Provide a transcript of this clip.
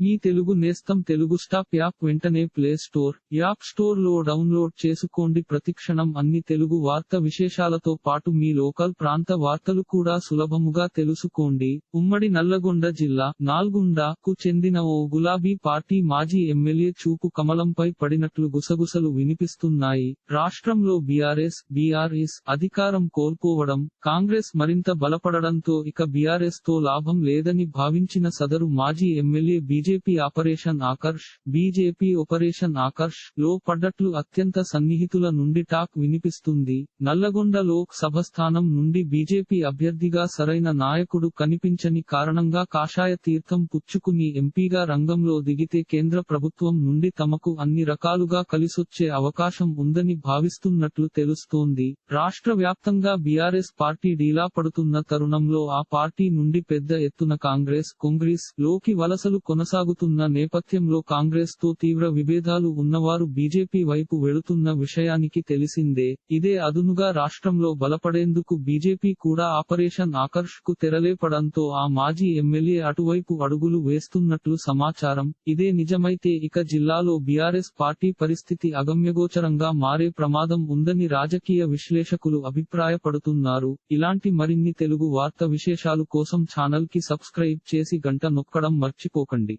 మీ తెలుగు నేస్తం Telugu stop app వెంటనే play store app స్టోర్లో డౌన్లోడ్ చేసుకోండి. ప్రతిక్షణం అన్ని తెలుగు వార్త విశేషాలతో పాటు మీ లోకల్ ప్రాంత వార్తలు కూడా సులభముగా తెలుసుకోండి. ఉమ్మడి నల్లగొండ జిల్లా నాల్గొండ కు చెందిన ఓ గులాబీ పార్టీ మాజీ ఎమ్మెల్యే చూపు కమలంపై పడినట్లు గుసగుసలు వినిపిస్తున్నాయి. రాష్ట్రంలో బీఆర్ఎస్ బీఆర్ఎస్ అధికారం కోల్పోవడం కాంగ్రెస్ మరింత బలపడడంతో ఇక బీఆర్ఎస్తో లాభం లేదని భావించిన సదరు మాజీ MLA BJP operation Aakarsh BJP operation ఆకర్ష్లో పడ్డట్లు అత్యంత సన్నిహితుల నుండి టాక్ వినిపిస్తుంది. నల్లగొండ లోక్ సభ స్థానం నుండి బీజేపీ అభ్యర్థిగా సరైన నాయకుడు కనిపించని కారణంగా కాషాయ తీర్థం పుచ్చుకుని ఎంపీగా రంగంలో దిగితే కేంద్ర ప్రభుత్వం నుండి తమకు అన్ని రకాలుగా కలిసొచ్చే అవకాశం ఉందని భావిస్తున్నట్లు తెలుస్తోంది. రాష్ట్ర వ్యాప్తంగా బీఆర్ఎస్ పార్టీ డీలా పడుతున్న తరుణంలో ఆ పార్టీ నుండి పెద్ద ఎత్తున కాంగ్రెస్ కాంగ్రెస్లోకి వలసలు కొనసాగు కొనసాగుతున్న నేపథ్యంలో కాంగ్రెస్తో తీవ్ర విభేదాలు ఉన్నవారు బీజేపీ వైపు వెళుతున్న విషయానికి తెలిసిందే. ఇదే అదునుగా రాష్ట్రంలో బలపడేందుకు బీజేపీ కూడా ఆపరేషన్ ఆకర్ష్కు తెరలేపడంతో ఆ మాజీ ఎమ్మెల్యే అటువైపు అడుగులు వేస్తున్నట్లు సమాచారం. ఇదే నిజమైతే ఇక జిల్లాలో బీఆర్ఎస్ పార్టీ పరిస్థితి అగమ్యగోచరంగా మారే ప్రమాదం ఉందని రాజకీయ విశ్లేషకులు అభిప్రాయపడుతున్నారు. ఇలాంటి మరిన్ని తెలుగు వార్త విశేషాలు కోసం ఛానల్కి సబ్స్క్రైబ్ చేసి గంట నొక్కడం మర్చిపోకండి.